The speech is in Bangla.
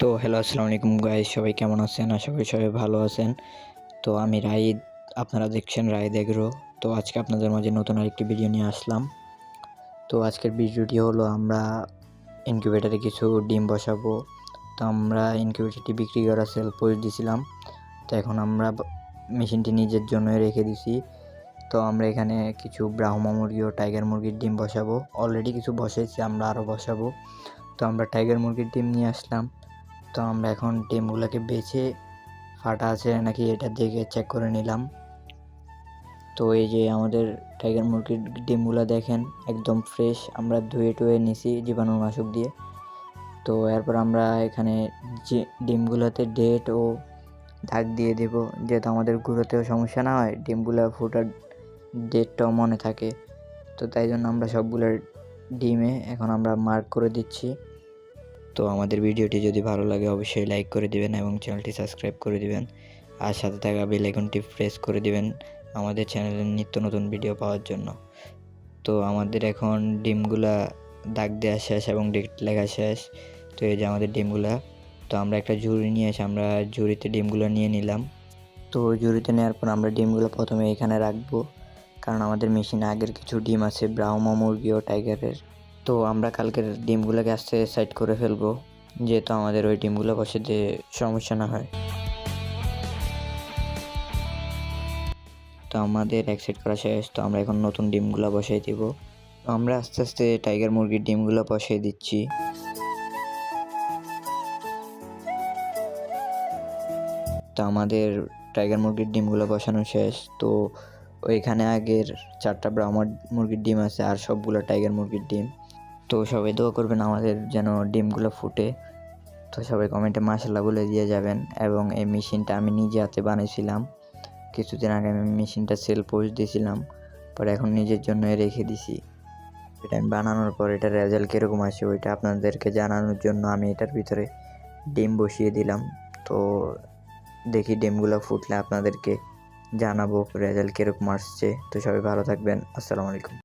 তো হ্যালো আসসালামু আলাইকুম গাইস সবাই কেমন আছেন? আশা করি সবাই ভালো আছেন। তো আমি রাইদ, আপনারা দেখছেন রাইদ এগ্রো। তো আজকে আপনাদের মাঝে নতুন আরেকটি ভিডিও নিয়ে আসলাম। তো আজকের ভিডিওটি হলো আমরা ইনকিউবেটারে কিছু ডিম বসাবো। তো আমরা ইনকিউবেটারটি বিক্রি করা সেল পোস্ট দিয়েছিলাম তো এখন আমরা মেশিনটি নিজের জন্য রেখে দিছি। তো আমরা এখানে কিছু ব্রাহ্মা মুরগি ও টাইগার মুরগির ডিম বসাবো। অলরেডি কিছু বসাইছি আমরা আরও বসাবো। তো আমরা টাইগার মুরগির ডিম নিয়ে আসলাম। তো আমরা এখন ডিমগুলোকে বেছে ফাটা আছে নাকি এটা দেখে চেক করে নিলাম। তো এই যে আমাদের টাইগার মুরগির ডিমগুলো দেখেন, একদম ফ্রেশ আমরা ধুয়ে টুয়ে নিছি জীবাণুনাশক দিয়ে। তো এরপর আমরা এখানে যে ডিমগুলোতে ডেট ও দাগ দিয়ে দেব, যেহেতু আমাদের গুঁড়োতেও সমস্যা না হয়, ডিমগুলো ফুটার ডেটটাও মনে থাকে। তো তাই জন্য আমরা সবগুলোর ডিমে এখন আমরা মার্ক করে দিচ্ছি। তো আমাদের ভিডিওটি যদি ভালো লাগে অবশ্যই লাইক করে দিবেন এবং চ্যানেলটি সাবস্ক্রাইব করে দিবেন। আর সাথে থাকা বেল আইকনটি প্রেস করে দিবেন আমাদের চ্যানেলের নিত্য নতুন ভিডিও পাওয়ার জন্য। তো আমাদের এখন ডিমগুলা দাগ দেওয়া শেষ এবং ডেট লেখা শেষ। তো এই যে আমাদের ডিমগুলা, তো আমরা একটা ঝুড়ি নিয়ে এসে আমরা ঝুড়িতে ডিমগুলো নিয়ে নিলাম। তো ঝুড়িতে নেওয়ার পর আমরা ডিমগুলো প্রথমে এখানে রাখব। কারণ আমাদের মেশিনে আগের কিছু ডিম আছে ব্রাউমা মুরগি ও টাইগারের। তো আমরা কালকের ডিমগুলোকে আস্তে সাইড করে ফেলব, যেহেতু আমাদের ওই ডিমগুলো বসাতে সমস্যা না হয়। তো আমাদের এক সাইড করা শেষ, তো আমরা এখন নতুন ডিমগুলো বসাই দিব। তো আমরা আস্তে আস্তে টাইগার মুরগির ডিমগুলো বসাই দিচ্ছি। তো আমাদের টাইগার মুরগির ডিমগুলো বসানো শেষ, তো ওইখানে আগের চারটা ব্রাহ্মণ মুরগির ডিম আছে, আর সবগুলো টাইগার মুরগির ডিম। তো সবাই দোয়া করবেন আমাদের যেন ডিমগুলো ফুটে। তো সবাই কমেন্টে মাসাল্লাহ বলে দিয়ে যাবেন এবং এই মেশিনটা আমি নিজে হাতে বানিয়েছিলাম কিছুদিন আগে আমি মেশিনটা সেল পোস্ট দিয়েছিলাম, পরে এখন নিজের জন্য রেখে দিছি। এটা আমি বানানোর পর এটা রেজাল্ট কীরকম আসে ওইটা আপনাদেরকে জানানোর জন্য আমি এটার ভিতরে ডিম বসিয়ে দিলাম। তো দেখি ডিমগুলো ফুটলে আপনাদেরকে জানাব রেজাল্ট কীরকম আসছে। তো সবাই ভালো থাকবেন, আসসালামু আলাইকুম।